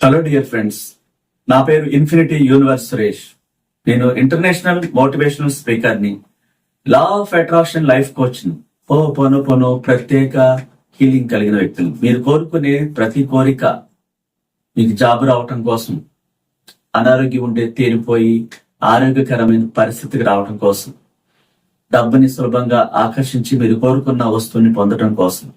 Hello dear friends నా పేరు infinity universe Suresh. నేను ఇంటర్నేషనల్ మోటివేషనల్ స్పీకర్ని లా ఆఫ్ అట్రాక్షన్ లైఫ్ కోచ్ని పో పోను ప్రత్యేక హీలింగ్ కలిగిన వ్యక్తులు మీరు కోరుకునే ప్రతి కోరిక మీకు జాబ్ రావటం కోసం అనారోగ్యం ఉంటే తీరిపోయి ఆరోగ్యకరమైన పరిస్థితికి రావటం కోసం డబ్బుని సులభంగా ఆకర్షించి మీరు కోరుకున్న వస్తువుని పొందడం కోసం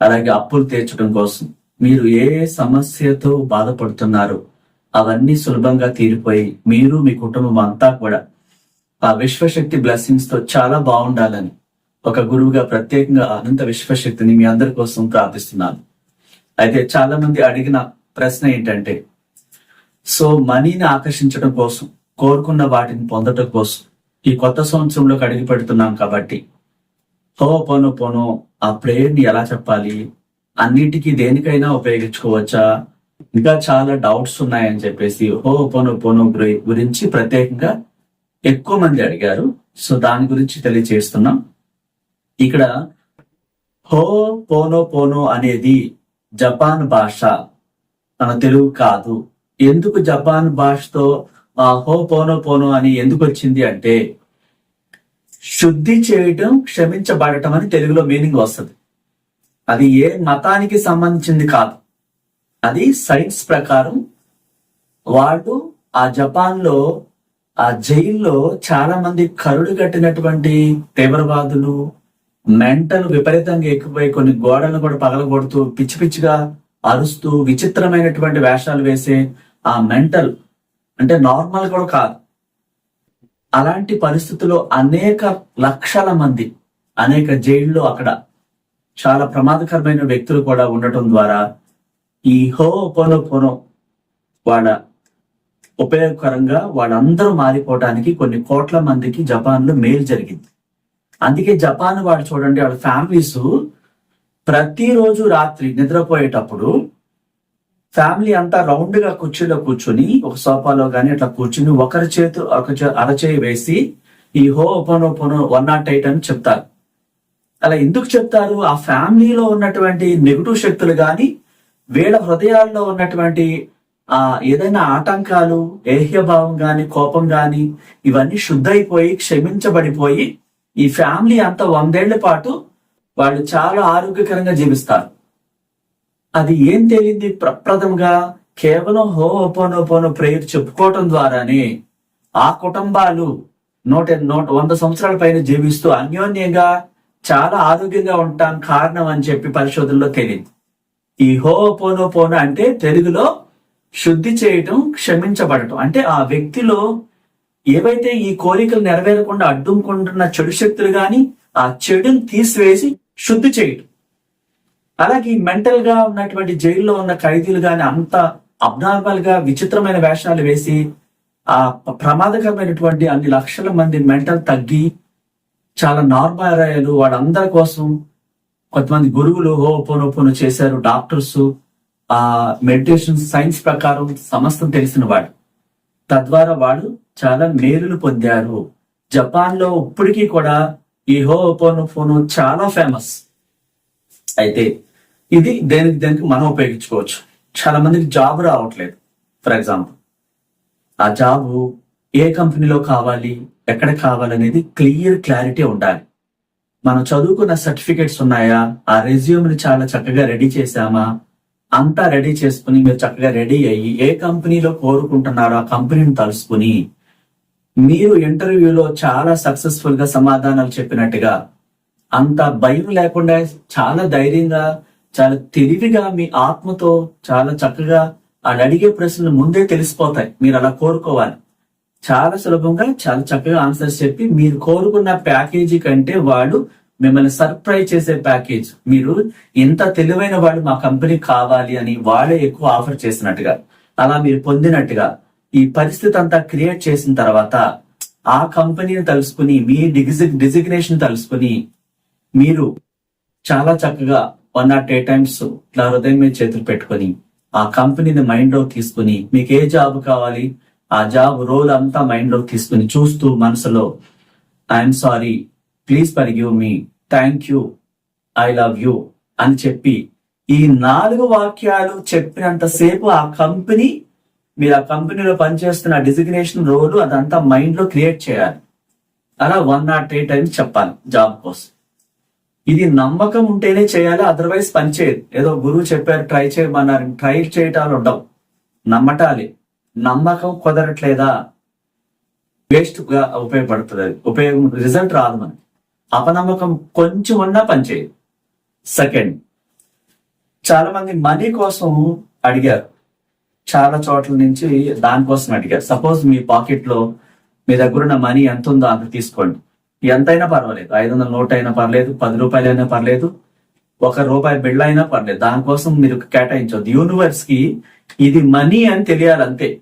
అలాగే అప్పులు తీర్చడం కోసం మీరు ఏ సమస్యతో బాధపడుతున్నారో అవన్నీ సులభంగా తీరిపోయి మీరు మీ కుటుంబం అంతా కూడా ఆ విశ్వశక్తి బ్లెస్సింగ్స్తో చాలా బాగుండాలని ఒక గురువుగా ప్రత్యేకంగా అనంత విశ్వశక్తిని మీ అందరి కోసం ప్రార్థిస్తున్నాను. అయితే చాలా మంది అడిగిన ప్రశ్న ఏంటంటే సో మనీని ఆకర్షించడం కోసం కోరుకున్న వాటిని పొందడం కోసం ఈ కొత్త సంవత్సరంలోకి అడిగి పెడుతున్నాం కాబట్టి హో పోను పోను ఆ ప్రేయర్ని ఎలా చెప్పాలి? అన్నిటికీ దేనికైనా ఉపయోగించుకోవచ్చా? ఇంకా చాలా డౌట్స్ ఉన్నాయని చెప్పేసి హో పోను పోను గురించి ప్రత్యేకంగా ఎక్కువ మంది అడిగారు. సో దాని గురించి తెలియజేస్తున్నాం ఇక్కడ హో పోనో పోనో అనేది జపాన్ భాష. మన తెలుగు కాదు. ఎందుకు జపాన్ భాషతో ఆ హో పోనో పోనో అని ఎందుకు వచ్చింది అంటే శుద్ధి చేయటం క్షమించబడటం అని తెలుగులో మీనింగ్ వస్తుంది. అది ఏ మతానికి సంబంధించింది కాదు. అది సైన్స్ ప్రకారం వాళ్ళు ఆ జపాన్లో ఆ జైల్లో చాలా మంది కరుడు కట్టినటువంటి తీవ్రవాదులు మెంటల్ విపరీతంగా ఎక్కువై కొన్ని గోడలను కూడా పగలగొడుతూ పిచ్చి పిచ్చిగా అరుస్తూ విచిత్రమైనటువంటి వేషాలు వేసే ఆ మెంటల్. అంటే నార్మల్ కూడా కాదు. అలాంటి పరిస్థితుల్లో అనేక లక్షల మంది అనేక జైల్లో అక్కడ చాలా ప్రమాదకరమైన వ్యక్తులు కూడా ఉండటం ద్వారా ఈ హో పోనో పోనో వాళ్ళ ఉపయోగకరంగా వాళ్ళందరూ మారిపోవడానికి కొన్ని కోట్ల మందికి జపాన్లో మేలు జరిగింది. అందుకే జపాన్ వాళ్ళు చూడండి వాళ్ళ ఫ్యామిలీస్ ప్రతిరోజు రాత్రి నిద్రపోయేటప్పుడు ఫ్యామిలీ అంతా రౌండ్గా కుర్చీలో కూర్చుని ఒక సోఫాలో గాని అట్లా కూర్చుని ఒకరి చేతు ఒక చే- అరచేయి వేసి ఈ ho'oponopono one nought eight అని చెప్తారు. అలా ఎందుకు చెప్తారు? ఆ ఫ్యామిలీలో ఉన్నటువంటి నెగిటివ్ శక్తులు గాని వీళ్ళ హృదయాల్లో ఉన్నటువంటి ఆ ఏదైనా ఆటంకాలు ఏహ్యభావం గాని కోపం గాని ఇవన్నీ శుద్ధైపోయి క్షమించబడిపోయి ఈ ఫ్యామిలీ అంతా వందేళ్ళ పాటు వాళ్ళు చాలా ఆరోగ్యకరంగా జీవిస్తారు. అది ఏం తేలింది ప్రప్రథంగా కేవలం హో ఓపోనోపోనో ప్రేయర్ చెప్పుకోవటం ద్వారానే ఆ కుటుంబాలు నూట నూట వంద సంవత్సరాల పైన జీవిస్తూ అన్యోన్యంగా చాలా ఆరోగ్యంగా ఉంటాం కారణం అని చెప్పి పరిశోధనలో తేలింది. ఈ హో పోనో అంటే తెలుగులో శుద్ధి చేయటం క్షమించబడటం. అంటే ఆ వ్యక్తిలో ఏవైతే ఈ కోరికలు నెరవేరకుండా అడ్డుకుంటున్న చెడు శక్తులు గాని ఆ చెడుని తీసివేసి శుద్ధి చేయటం. అలాగే మెంటల్గా ఉన్నటువంటి జైల్లో ఉన్న ఖైదీలు గాని అంత అబ్నార్మల్గా విచిత్రమైన వేషాలు వేసి ఆ ప్రమాదకరమైనటువంటి అన్ని లక్షల మంది మెంటల్ తగ్గి చాలా నార్మల్ అయ్యారు. వాళ్ళందరి కోసం కొంతమంది గురువులు హో చేశారు డాక్టర్స్ ఆ మెడిటేషన్ సైన్స్ ప్రకారం సమస్తం తెలిసిన వాడు. తద్వారా వాడు చాలా మేలులు పొందారు. జపాన్లో ఇప్పటికీ కూడా ఈ హో ఫోను చాలా ఫేమస్ అయితే ఇది దేనికి దేనికి మనం ఉపయోగించుకోవచ్చు. చాలా మందికి జాబ్ రావట్లేదు. ఫర్ ఎగ్జాంపుల్ ఆ జాబు ఏ కంపెనీలో కావాలి ఎక్కడ కావాలనేది క్లియర్ క్లారిటీ ఉండాలి. మనం చదువుకున్న సర్టిఫికేట్స్ ఉన్నాయా? ఆ రెజ్యూమ్ని చాలా చక్కగా రెడీ చేశామా? అంతా రెడీ చేసుకుని మీరు చక్కగా రెడీ అయ్యి ఏ కంపెనీలో కోరుకుంటున్నారో ఆ కంపెనీని తలుసుకుని మీరు ఇంటర్వ్యూలో చాలా సక్సెస్ఫుల్గా సమాధానాలు చెప్పినట్టుగా అంత భయం లేకుండా చాలా ధైర్యంగా చాలా తెలివిగా మీ ఆత్మతో చాలా చక్కగా వాళ్ళు అడిగే ప్రశ్నలు ముందే తెలిసిపోతాయి. మీరు అలా కోరుకోవాలి. చాలా సులభంగా చాలా చక్కగా ఆన్సర్స్ చెప్పి మీరు కోరుకున్న ప్యాకేజీ కంటే వాళ్ళు మిమ్మల్ని సర్ప్రైజ్ చేసే ప్యాకేజ్ మీరు ఇంత తెలివైన వాళ్ళు మా కంపెనీ కావాలి అని వాళ్ళే ఎక్కువ ఆఫర్ చేసినట్టుగా అలా మీరు పొందినట్టుగా ఈ పరిస్థితి అంతా క్రియేట్ చేసిన తర్వాత ఆ కంపెనీని తలుసుకుని మీ డిజిగ్ డిజిగ్నేషన్ తలుసుకుని మీరు చాలా చక్కగా వన్ నాట్ ఎయిట్ టైమ్స్ ఇట్లా హృదయం మీద చేతులు పెట్టుకొని ఆ కంపెనీని మైండ్లో తీసుకుని మీకు ఏ జాబ్ కావాలి ఆ జాబ్ రోల్ అంతా మైండ్లో తీసుకుని చూస్తూ మనసులో I'm sorry please forgive me thank you I love you అని చెప్పి ఈ నాలుగు వాక్యాలు చెప్పినంతసేపు ఆ కంపెనీ మీరు ఆ కంపెనీలో పనిచేస్తున్న డిజిగ్నేషన్ రోల్ అదంతా మైండ్లో క్రియేట్ చేయాలి. అలా వన్ నాట్ ఎయిట్ టైమ్స్ చెప్పాలి జాబ్ కోసం. ఇది నమ్మకం ఉంటేనే చేయాలి అదర్వైజ్ పని చేయదు. ఏదో గురువు చెప్పారు ట్రై చేయమన్నారు ట్రై చేయటాలు ఉండవు. నమ్మటాలి. నమ్మకం కుదరట్లేదా? వేస్ట్గా ఉపయోగపడుతుంది. అది ఉపయోగం రిజల్ట్ రాదు మనకి. అపనమ్మకం కొంచెం ఉన్నా పనిచేయదు సెకండ్ చాలా మంది మనీ కోసం అడిగారు. చాలా చోట్ల నుంచి దానికోసం అడిగారు. సపోజ్ మీ పాకెట్లో మీ దగ్గర ఉన్న మనీ ఎంత ఉందో అంత తీసుకోండి. ఎంతైనా పర్వాలేదు. ఐదు వందల నోట్ అయినా పర్లేదు పది రూపాయలు అయినా పర్లేదు ఒక రూపాయి బిళ్ళ అయినా పర్లేదు. దానికోసం మీరు కేటాయించవద్దు. యూనివర్స్కి ఇది మనీ అని తెలియాలి అంతే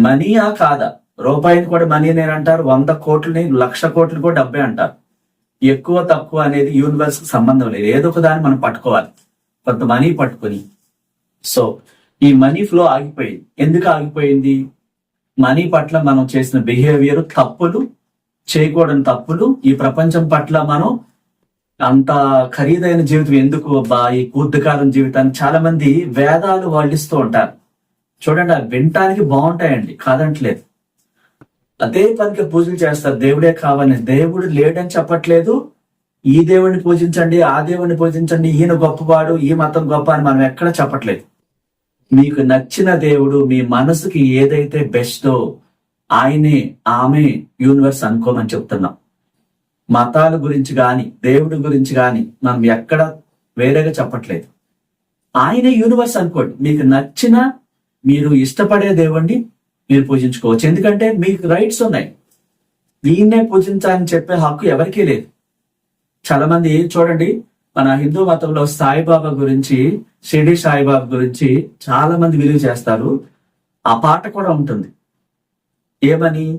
మనీయా కాదా? రూపాయిని కూడా మనీ నేను అంటారు వంద కోట్లని లక్ష కోట్లు కూడా డబ్బే అంటారు. ఎక్కువ తక్కువ అనేది యూనివర్స్కు సంబంధం లేదు. ఏదో ఒక దాన్ని మనం పట్టుకోవాలి. కొంత మనీ పట్టుకొని. సో ఈ మనీ ఫ్లో ఆగిపోయింది. ఎందుకు ఆగిపోయింది? మనీ పట్ల మనం చేసిన బిహేవియర్ తప్పులు చేయకూడని తప్పులు ఈ ప్రపంచం పట్ల మనం అంత ఖరీదైన జీవితం ఎందుకు అబ్బా? ఈ కూర్దుకాలం జీవితాన్ని చాలా మంది వేదాలు వాళ్ళిస్తూ ఉంటారు. చూడండి అవి వినటానికి బాగుంటాయండి కాదంటలేదు. అదే పనికి పూజలు చేస్తారు దేవుడే కావాలని దేవుడు లేడని చెప్పట్లేదు ఈ దేవుడిని పూజించండి ఆ దేవుడిని పూజించండి ఈయన గొప్పవాడు ఈ మతం గొప్ప అని మనం ఎక్కడ చెప్పట్లేదు. మీకు నచ్చిన దేవుడు మీ మనసుకి ఏదైతే బెస్టో ఆయనే ఆమె యూనివర్స్ అనుకోమని చెప్తున్నాం. మతాల గురించి కానీ దేవుడి గురించి కానీ మనం ఎక్కడ వేరేగా చెప్పట్లేదు. ఆయనే యూనివర్స్ అనుకోండి మీకు నచ్చిన మీరు ఇష్టపడే దేవుణ్ణి మీరు పూజించుకోవచ్చు. ఎందుకంటే మీకు రైట్స్ ఉన్నాయి. ఈయన్నే పూజించాలని చెప్పే హక్కు ఎవరికీ లేదు. చాలా మంది చూడండి మన హిందూ మతంలో సాయిబాబా గురించి షిరిడి సాయిబాబా గురించి చాలా మంది విలువ చేస్తారు. ఆ పాట కూడా ఉంటుంది. ఏమని?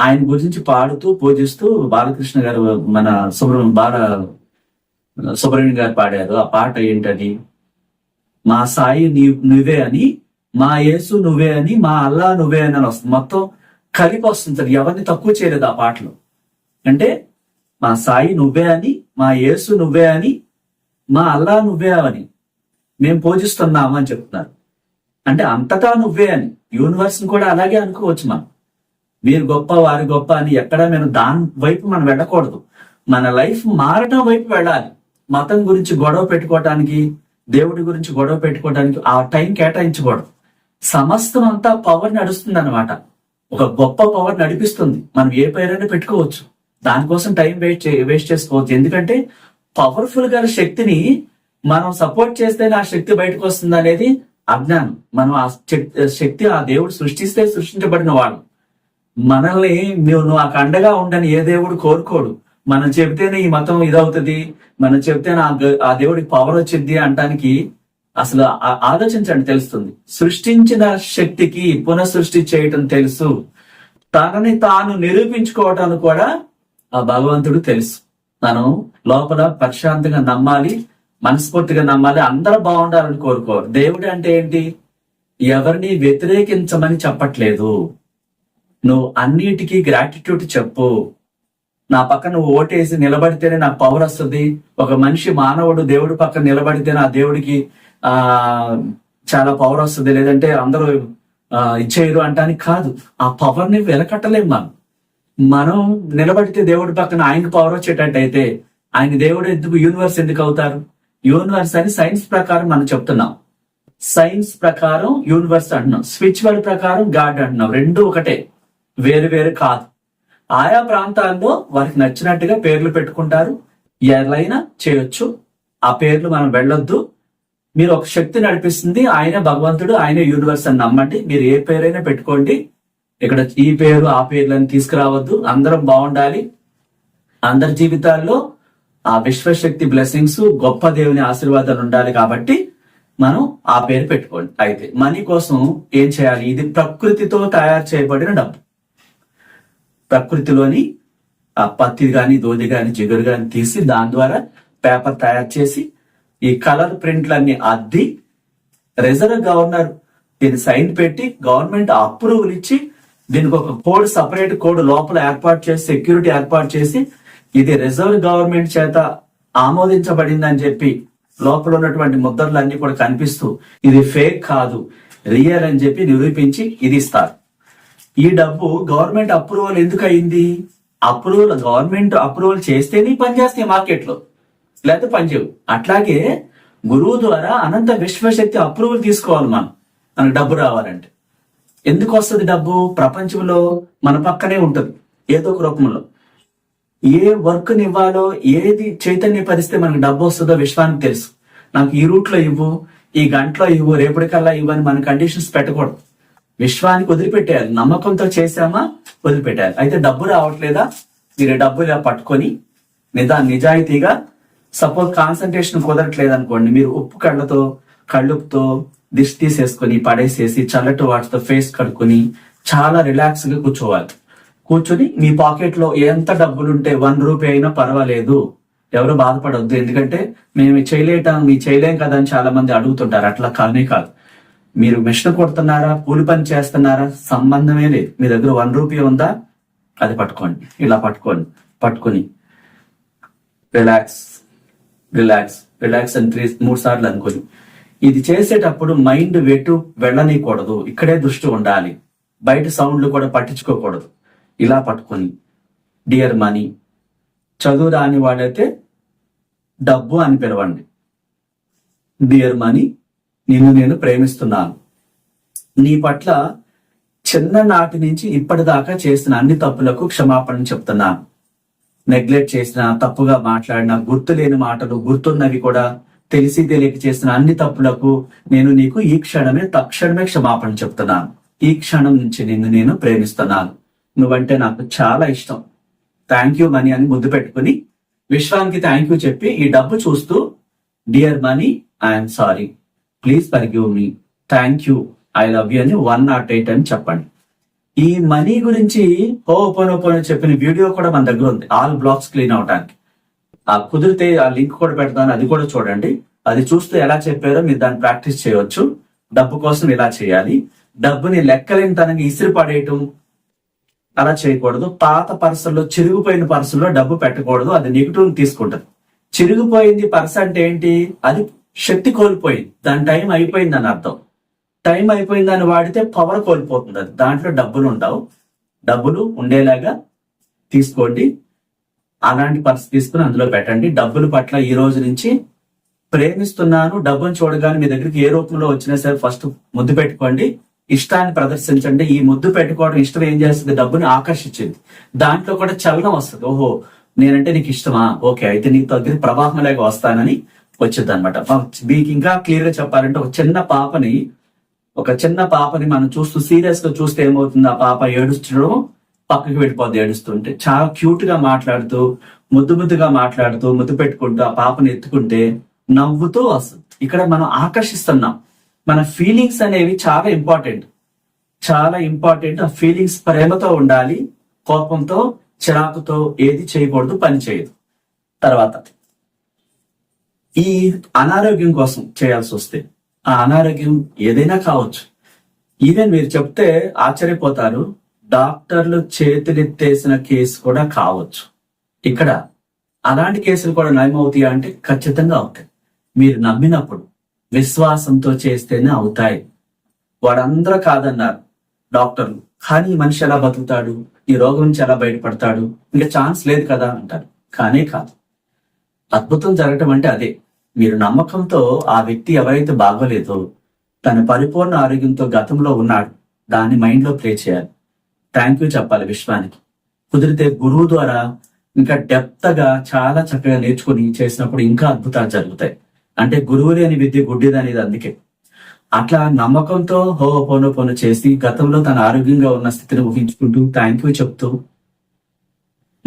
ఆయన గురించి పాడుతూ పూజిస్తూ బాలకృష్ణ గారు మన సుబ్ర బాల సుబ్రహ్మణ్యం గారు పాడారు. ఆ పాట ఏంటని మా సాయి నీ నువ్వే అని మా యేసు నువ్వే అని మా అల్లా నువ్వే అని అని వస్తుంది. మొత్తం కలిపి వస్తుంది ఎవరిని తక్కువ చేయలేదు ఆ పాటలో. అంటే మా సాయి నువ్వే అని మా యేసు నువ్వే అని మా అల్లా నువ్వే అని మేము పూజిస్తున్నాము అని చెప్తున్నారు. అంటే అంతటా నువ్వే అని. యూనివర్స్ని కూడా అలాగే అనుకోవచ్చు మనం. మీరు గొప్ప వారి గొప్ప అని ఎక్కడ మేము దాని వైపు మనం వెళ్ళకూడదు. మన లైఫ్ మారటం వైపు వెళ్ళాలి. మతం గురించి గొడవ పెట్టుకోవటానికి దేవుడి గురించి గొడవ పెట్టుకోవడానికి ఆ టైం కేటాయించకూడదు. సమస్తం అంతా పవర్ నడుస్తుంది అనమాట ఒక గొప్ప పవర్ నడిపిస్తుంది. మనం ఏ పేరైనా పెట్టుకోవచ్చు. దానికోసం టైం వేస్ట్ వేస్ట్ చేసుకోవచ్చు. ఎందుకంటే పవర్ఫుల్ గల శక్తిని మనం సపోర్ట్ చేస్తేనే ఆ శక్తి బయటకు వస్తుంది అనేది అజ్ఞానం. మనం ఆ శక్తి ఆ దేవుడు సృష్టిస్తే సృష్టించబడిన వాడు మనల్ని నువ్వు నువ్వు ఆ అండగా ఉండని ఏ దేవుడు కోరుకోడు. మనం చెబితేనే ఈ మతం ఇదవుతుంది. మనం చెబితేనే ఆ ఆ దేవుడికి పవర్ వచ్చింది అంటానికి అసలు ఆ- ఆలోచించండి తెలుస్తుంది. సృష్టించిన శక్తికి పునఃసృష్టి చేయటం తెలుసు. తనని తాను నిరూపించుకోవటం కూడా ఆ భగవంతుడు తెలుసు. మనం లోపల ప్రశాంతంగా నమ్మాలి మనస్ఫూర్తిగా నమ్మాలి అందరూ బాగుండాలని కోరుకోరు. దేవుడు అంటే ఏంటి? ఎవరిని వ్యతిరేకించమని చెప్పట్లేదు. నువ్వు అన్నిటికీ గ్రాటిట్యూడ్ చెప్పు. నా పక్కన నువ్వు ఓటేసి నిలబడితేనే నాకు పవర్ వస్తుంది. ఒక మనిషి మానవుడు దేవుడి పక్కన నిలబడితే నా దేవుడికి ఆ చాలా పవర్ వస్తుంది. లేదంటే అందరూ ఇచ్చేయరు అంటానికి కాదు. ఆ పవర్ని మనం. మనం నిలబడితే దేవుడి పక్కన ఆయనకు పవర్ వచ్చేటట్టయితే ఆయన దేవుడు ఎందుకు యూనివర్స్ ఎందుకు అవుతారు? యూనివర్స్ అని సైన్స్ ప్రకారం మనం చెప్తున్నాం. సైన్స్ ప్రకారం యూనివర్స్ అంటున్నాం. స్పిరిచువల్ ప్రకారం గాడ్ అంటున్నాం. రెండు ఒకటే. వేరు వేరు కాదు. ఆయా ప్రాంతాల్లో వారికి నచ్చినట్టుగా పేర్లు పెట్టుకుంటారు. ఎలైనా చేయొచ్చు. ఆ పేర్లు మనం వెళ్ళొద్దు. మీరు ఒక శక్తి నడిపిస్తుంది. ఆయన భగవంతుడు ఆయన యూనివర్స్ అని నమ్మండి. మీరు ఏ పేరైనా పెట్టుకోండి. ఇక్కడ ఈ పేరు ఆ పేర్లను తీసుకురావద్దు. అందరం బాగుండాలి. అందరి జీవితాల్లో ఆ విశ్వశక్తి బ్లెస్సింగ్స్ గొప్ప దేవుని ఆశీర్వాదాలు ఉండాలి కాబట్టి మనం ఆ పేరు పెట్టుకోండి. అయితే మనీ కోసం ఏం చేయాలి? ఇది ప్రకృతితో తయారు చేయబడిన డబ్బు. ప్రకృతిలోని ఆ పత్తి గాని దోది గాని జిగురు గాని తీసి దాని ద్వారా పేపర్ తయారు చేసి ఈ కలర్ ప్రింట్లన్నీ అద్ది రిజర్వ్ గవర్నర్ దీన్ని సైన్ పెట్టి గవర్నమెంట్ అప్రూవల్ ఇచ్చి దీనికి ఒక కోడ్ సపరేట్ కోడ్ లోపల ఏర్పాటు చేసి సెక్యూరిటీ ఏర్పాటు చేసి ఇది రిజర్వ్ గవర్నమెంట్ చేత ఆమోదించబడిందని చెప్పి లోపల ఉన్నటువంటి ముద్రలు అన్ని కూడా కనిపిస్తూ ఇది ఫేక్ కాదు రియల్ అని చెప్పి నిరూపించి ఇది ఇస్తారు. ఈ డబ్బు గవర్నమెంట్ అప్రూవల్ ఎందుకు అయింది అప్రూవల్ గవర్నమెంట్ అప్రూవల్ చేస్తేనే పని చేస్తాయి మార్కెట్లో లేకపోతే పనిచేయవు అట్లాగే గురువు ద్వారా అనంత విశ్వశక్తి అప్రూవల్ తీసుకోవాలి మనం. మనకు డబ్బు రావాలంటే. ఎందుకు వస్తుంది డబ్బు? ప్రపంచంలో మన పక్కనే ఉంటుంది. ఏదో ఒక రూపంలో. ఏ వర్క్ ఇవ్వాలో ఏది చైతన్య పరిస్తే మనకు డబ్బు వస్తుందో విశ్వానికి తెలుసు. నాకు ఈ రూట్లో ఇవ్వు ఈ గంటలో ఇవ్వు రేపటికల్లా ఇవ్వు అని మన కండిషన్స్ పెట్టకూడదు. విశ్వానికి వదిలిపెట్టేయాలి. నమ్మకంతో చేశామా? వదిలిపెట్టాలి అయితే డబ్బు రావట్లేదా? మీరు డబ్బు ఇలా పట్టుకొని నిజా నిజాయితీగా సపోజ్ కాన్సన్ట్రేషన్ కుదరట్లేదు అనుకోండి మీరు ఉప్పు కళ్ళతో కళ్ళుపుతో దిష్టి తీసేసుకొని పడేసేసి చల్లటి వాటితో ఫేస్ కడుక్కొని చాలా రిలాక్స్గా కూర్చోవాలి. కూర్చొని మీ పాకెట్లో ఎంత డబ్బులుంటే వన్ రూపీ అయినా పర్వాలేదు. ఎవరు బాధపడొద్దు. ఎందుకంటే మేము చేయలేటం మీ చేయలేం కదా అని చాలా మంది అడుగుతుంటారు. అట్లా కానే కాదు. మీరు మిషన్ కొడుతున్నారా? కూలి పని చేస్తున్నారా? సంబంధమే లేదు. మీ దగ్గర వన్ రూపీ ఉందా? అది పట్టుకోండి. ఇలా పట్టుకోండి. పట్టుకొని రిలాక్స్ రిలాక్స్ రిలాక్స్ అని త్రీ మూడు సార్లు అనుకొని ఇది చేసేటప్పుడు మైండ్ వెటు వెళ్ళనీయకూడదు ఇక్కడే దృష్టి ఉండాలి. బయట సౌండ్లు కూడా పట్టించుకోకూడదు. ఇలా పట్టుకొని డియర్ మనీ చదువు రాని వాడైతే డబ్బు అని పిలవండి. డియర్ మనీ నిన్ను నేను ప్రేమిస్తున్నాను. నీ పట్ల చిన్ననాటి నుంచి ఇప్పటిదాకా చేసిన అన్ని తప్పులకు క్షమాపణ చెప్తున్నాను నెగ్లెక్ట్ చేసిన తప్పుగా మాట్లాడిన గుర్తులేని మాటలు గుర్తున్నవి కూడా తెలిసి తెలియక చేసిన అన్ని తప్పులకు నేను నీకు ఈ క్షణమే తక్షణమే క్షమాపణ చెప్తున్నాను ఈ క్షణం నుంచి నిన్ను నేను ప్రేమిస్తున్నాను. నువ్వంటే నాకు చాలా ఇష్టం. థ్యాంక్ యూ మనీ అని ముద్దు పెట్టుకుని విశ్వానికి థ్యాంక్ యూ చెప్పి ఈ డబ్బు చూస్తూ dear money I'm sorry please forgive me thank you I love you అని వన్ నాట్ ఎయిట్ అని చెప్పండి. ఈ మనీ గురించి ఓ ఓపెన్ చెప్పిన వీడియో కూడా మన దగ్గర ఉంది. ఆల్ బ్లాక్స్ క్లీన్ అవడానికి. ఆ కుదిరితే ఆ లింక్ కూడా పెడతాను. అది కూడా చూడండి. అది చూస్తూ ఎలా చెప్పారో మీరు దాన్ని ప్రాక్టీస్ చేయవచ్చు డబ్బు కోసం ఇలా చేయాలి. డబ్బుని లెక్కలేని తనకి ఇసిరి పడేయటం అలా చేయకూడదు. పాత పర్సుల్లో చిరిగిపోయిన పర్సుల్లో డబ్బు పెట్టకూడదు. అది నెగిటివ్ తీసుకుంటుంది. చిరిగిపోయింది పర్స్ అంటే ఏంటి? అది శక్తి కోల్పోయింది. దాని టైం అయిపోయింది అని అర్థం. టైం అయిపోయింది అని వాడితే పవర్ కోల్పోతుంది అది. దాంట్లో డబ్బులు ఉండవు. డబ్బులు ఉండేలాగా తీసుకోండి. అలాంటి పర్స్ తీసుకుని అందులో పెట్టండి. డబ్బుల పట్ల ఈ రోజు నుంచి ప్రేమిస్తున్నాను. డబ్బును చూడగానే మీ దగ్గరికి ఏ రూపంలో వచ్చినా సరే ఫస్ట్ ముద్దు పెట్టుకోండి. ఇష్టాన్ని ప్రదర్శించండి. ఈ ముద్దు పెట్టుకోవడం ఇష్టం ఏం చేస్తుంది? డబ్బుని ఆకర్షించింది. దాంట్లో కూడా చలనం వస్తుంది. ఓహో నేనంటే నీకు ఇష్టమా? ఓకే అయితే నీకు దగ్గర ప్రవాహం లేక వస్తానని వచ్చింది అనమాట మీకు ఇంకా క్లియర్గా చెప్పాలంటే ఒక చిన్న పాపని ఒక చిన్న పాపని మనం చూస్తూ సీరియస్గా చూస్తే ఏమవుతుంది? ఆ పాప ఏడుస్తుండడం పక్కకి వెళ్ళిపోద్ది ఏడుస్తుంటే. చాలా క్యూట్గా మాట్లాడుతూ ముద్దు ముద్దుగా మాట్లాడుతూ ముద్దు పెట్టుకుంటూ ఆ పాపని ఎత్తుకుంటే నవ్వుతూ వస్తుంది. ఇక్కడ మనం ఆకర్షిస్తున్నాం. మన ఫీలింగ్స్ అనేవి చాలా ఇంపార్టెంట్. చాలా ఇంపార్టెంట్ ఆ ఫీలింగ్స్ ప్రేమతో ఉండాలి కోపంతో చిరాకుతో ఏది చేయకూడదు పని చేయదు. తర్వాత ఈ అనారోగ్యం కోసం చేయాల్సి వస్తే ఆ అనారోగ్యం ఏదైనా కావచ్చు. ఈవెన్ మీరు చెప్తే ఆశ్చర్యపోతారు డాక్టర్లు చేతులెత్తేసిన కేసు కూడా కావచ్చు. ఇక్కడ అలాంటి కేసులు కూడా నయమవుతాయా అంటే ఖచ్చితంగా అవుతాయి. మీరు నమ్మినప్పుడు విశ్వాసంతో చేస్తేనే అవుతాయి. వాడందరూ కాదన్నారు డాక్టర్లు కానీ ఈ మనిషి ఎలా బతుకుతాడు? ఈ రోగం నుంచి ఎలా బయటపడతాడు? ఇంకా ఛాన్స్ లేదు కదా అంటారు. కానే కాదు. అద్భుతం జరగటం అంటే అదే. మీరు నమ్మకంతో ఆ వ్యక్తి ఎవరైతే బాగోలేదో తన పరిపూర్ణ ఆరోగ్యంతో గతంలో ఉన్నాడు దాన్ని మైండ్లో ప్లే చేయాలి. థ్యాంక్ యూ చెప్పాలి విశ్వానికి. కుదిరితే గురువు ద్వారా ఇంకా డెప్త్గా చాలా చక్కగా నేర్చుకుని చేసినప్పుడు ఇంకా అద్భుతాలు జరుగుతాయి. అంటే గురువు లేని విద్య గుడ్డిది అనేది అందుకే. అట్లా నమ్మకంతో హో పోను పోను చేసి గతంలో తన ఆరోగ్యంగా ఉన్న స్థితిని ఊహించుకుంటూ థ్యాంక్ యూ చెప్తూ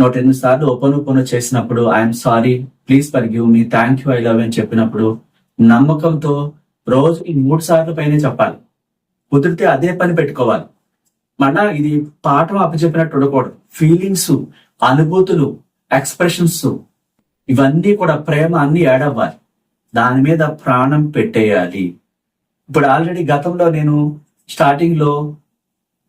నూట ఎనిమిది సార్లు ఓపెన్ ఓపెన్ చేసినప్పుడు I'm sorry please forgive me thank you I love అని చెప్పినప్పుడు నమ్మకంతో రోజుకి మూడు సార్లు పైన చెప్పాలి. కుదిరితే అదే పని పెట్టుకోవాలి. మళ్ళా ఇది పాఠం అప్పచెప్పినట్టు ఉండకూడదు. ఫీలింగ్స్ అనుభూతులు ఎక్స్ప్రెషన్స్ ఇవన్నీ కూడా ప్రేమ అన్ని యాడ్ అవ్వాలి. దాని మీద ప్రాణం పెట్టేయాలి. ఇప్పుడు ఆల్రెడీ గతంలో నేను స్టార్టింగ్లో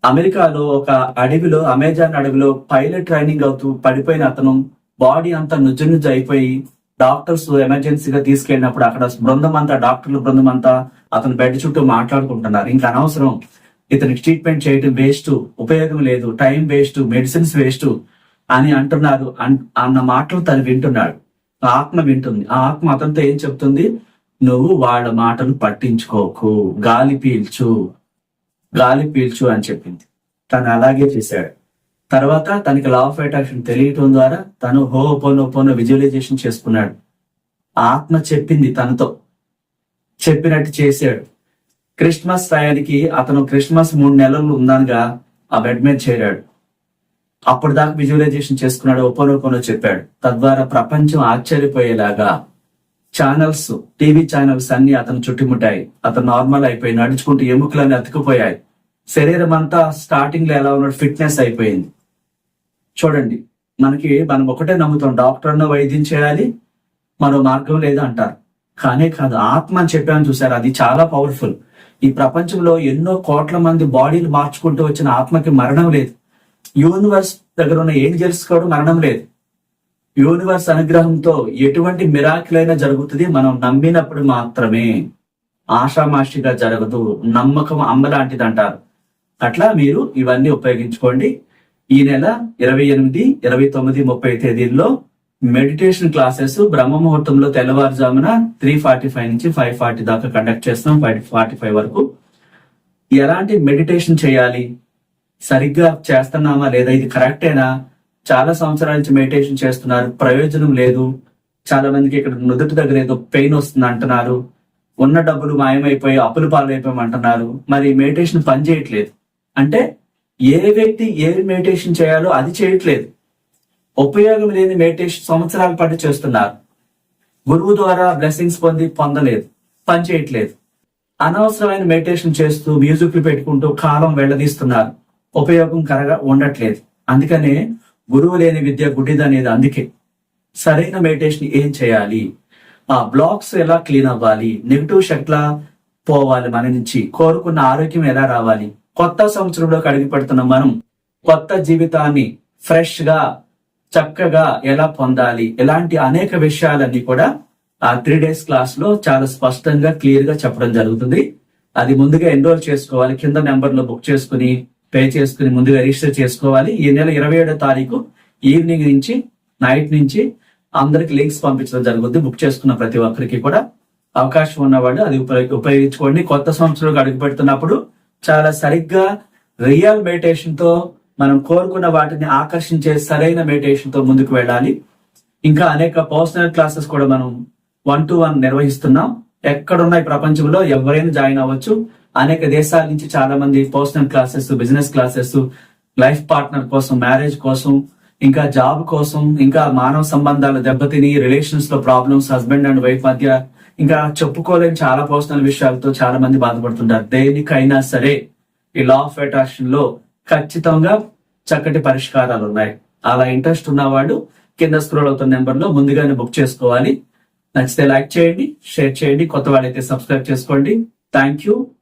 అమెరికాలో ఒక అడవిలో అమెజాన్ అడవిలో పైలట్ ట్రైనింగ్ అవుతూ పడిపోయిన అతను బాడీ అంతా నుజ్జు నుజ్జు అయిపోయి డాక్టర్స్ ఎమర్జెన్సీగా తీసుకెళ్ళినప్పుడు అక్కడ బృందం అంతా డాక్టర్ల బృందం అంతా అతను బెడ్ చుట్టూ మాట్లాడుకుంటున్నారు. ఇంకా అనవసరం. ఇతనికి ట్రీట్మెంట్ చేయడం వేస్ట్ ఉపయోగం లేదు టైం వేస్ట్ మెడిసిన్స్ వేస్ట్ అని అంటున్నారు. అన్- అన్న మాటలు తను వింటున్నాడు. ఆత్మ వింటుంది. ఆ ఆత్మ అతనితో ఏం చెప్తుంది? నువ్వు వాళ్ళ మాటలు పట్టించుకోకు. గాలి పీల్చు. గాలి పీల్చు అని చెప్పింది. తను అలాగే చేశాడు. తర్వాత తనకి లా ఆఫ్ అట్రాక్షన్ తెలియటం ద్వారా తను హో పోనో పోనో విజువలైజేషన్ చేసుకున్నాడు. ఆ ఆత్మ చెప్పింది తనతో. చెప్పినట్టు చేశాడు. క్రిస్మస్ టయానికి అతను క్రిస్మస్ మూడు నెలలు ఉందనగా ఆ బెడ్ మీద చేరాడు. అప్పుడు దాకా విజువలైజేషన్ చేసుకున్నాడు ఒప్పనొప్పనో చెప్పాడు. తద్వారా ప్రపంచం ఆశ్చర్యపోయేలాగా ఛానల్స్ టీవీ ఛానల్స్ అన్ని అతను చుట్టుముట్టాయి. అతను నార్మల్ అయిపోయి నడుచుకుంటూ ఎముకలన్నీ అతికిపోయాయి శరీరం అంతా స్టార్టింగ్లో ఎలా ఉన్నాడు ఫిట్నెస్ అయిపోయింది. చూడండి మనకి మనం ఒకటే నమ్ముతాం డాక్టర్ అన్న వైద్యం చేయాలి మరో మార్గం లేదు అంటారు కానే కాదు ఆత్మ అని చెప్పాను చూసారు అది చాలా పవర్ఫుల్ ఈ ప్రపంచంలో ఎన్నో కోట్ల మంది బాడీలు మార్చుకుంటూ వచ్చిన ఆత్మకి మరణం లేదు. యూనివర్స్ దగ్గర ఉన్న ఏంజల్స్ కూడా మరణం లేదు. యూనివర్స్ అనుగ్రహంతో ఎటువంటి మిరాకిల్ అయినా జరుగుతుంది. మనం నమ్మినప్పుడు మాత్రమే ఆషామాషిగా జరగదు. నమ్మకం అమ్మ లాంటిది అంటారు అట్లా మీరు ఇవన్నీ ఉపయోగించుకోండి. ఈ నెల ఇరవై ఎనిమిది ఇరవై తొమ్మిది ముప్పై తేదీల్లో మెడిటేషన్ క్లాసెస్ బ్రహ్మ ముహూర్తంలో తెల్లవారుజామున త్రీ ఫార్టీ ఫైవ్ నుంచి ఫైవ్ ఫార్టీ దాకా కండక్ట్ చేస్తున్నాం. ఫైవ్ ఫార్టీ ఫైవ్ వరకు. ఎలాంటి మెడిటేషన్ చేయాలి? సరిగ్గా చేస్తున్నామా? లేదా ఇది కరెక్టేనా చాలా సంవత్సరాల నుంచి మెడిటేషన్ చేస్తున్నారు. ప్రయోజనం లేదు. చాలా మందికి ఇక్కడ నుదుటి దగ్గర ఏదో పెయిన్ వస్తుంది అంటున్నారు. ఉన్న డబ్బులు మాయమైపోయి అప్పులు పాలైపోయామంటున్నారు. మరి మెడిటేషన్ పని చేయట్లేదు. అంటే ఏ వ్యక్తి ఏ మెడిటేషన్ చేయాలో అది చేయట్లేదు. ఉపయోగం లేని మెడిటేషన్ సంవత్సరాల పాటు చేస్తున్నారు. గురువు ద్వారా బ్లెస్సింగ్స్ పొంది పొందలేదు. పని చేయట్లేదు. అనవసరమైన మెడిటేషన్ చేస్తూ మ్యూజిక్లు పెట్టుకుంటూ కాలం వెళ్ళదీస్తున్నారు. ఉపయోగం కరగా ఉండట్లేదు. అందుకనే గురువు లేని విద్య గుడ్డిది అనేది అందుకే. సరైన మెడిటేషన్ ఏం చేయాలి? ఆ బ్లాక్స్ ఎలా క్లీన్ అవ్వాలి? నెగిటివ్ శక్తుల పోవాలి మన నుంచి. కోరుకున్న ఆరోగ్యం ఎలా రావాలి? కొత్త సంవత్సరంలోకి అడుగు పెడుతున్న మనం కొత్త జీవితాన్ని ఫ్రెష్గా చక్కగా ఎలా పొందాలి? ఇలాంటి అనేక విషయాలన్నీ కూడా ఆ త్రీ డేస్ క్లాస్లో చాలా స్పష్టంగా క్లియర్గా చెప్పడం జరుగుతుంది. అది ముందుగా ఎన్రోల్ చేసుకోవాలి. కింద నెంబర్లో బుక్ చేసుకుని పే చేసుకుని ముందుగా రిజిస్టర్ చేసుకోవాలి. ఈ నెల ఇరవై ఏడో తారీఖు ఈవినింగ్ నుంచి నైట్ నుంచి అందరికి లింక్స్ పంపించడం జరుగుతుంది బుక్ చేసుకున్న ప్రతి ఒక్కరికి కూడా అవకాశం ఉన్నవాళ్ళు అది ఉపయోగ- ఉపయోగించుకోండి. కొత్త సంవత్సరంలో అడుగు పెడుతున్నప్పుడు చాలా సరిగ్గా రియల్ మెడిటేషన్తో మనం కోరుకున్న వాటిని ఆకర్షించే సరైన మెడిటేషన్తో ముందుకు వెళ్ళాలి. ఇంకా అనేక పర్సనల్ క్లాసెస్ కూడా మనం వన్ టు వన్ నిర్వహిస్తున్నాం. ఎక్కడున్న ఈ ప్రపంచంలో ఎవరైనా జాయిన్ అవ్వచ్చు. అనేక దేశాల నుంచి చాలా మంది personal classes business classes life partner కోసం మ్యారేజ్ కోసం ఇంకా జాబ్ కోసం ఇంకా మానవ సంబంధాలు దెబ్బతిని రిలేషన్స్లో ప్రాబ్లమ్స్ హస్బెండ్ అండ్ వైఫ్ మధ్య ఇంకా చెప్పుకోలేని చాలా పర్సనల్ విషయాలతో చాలా మంది బాధపడుతుంటారు. దేనికైనా సరే ఈ లా ఆఫ్ అట్రాక్షన్లో ఖచ్చితంగా చక్కటి పరిష్కారాలు ఉన్నాయి. అలా ఇంట్రెస్ట్ ఉన్నవాడు కింద స్క్రోల్ అవుతున్న నెంబర్లో ముందుగానే బుక్ చేసుకోవాలి. నచ్చితే లైక్ చేయండి షేర్ చేయండి కొత్త వాళ్ళైతే సబ్స్క్రైబ్ చేసుకోండి. Thank you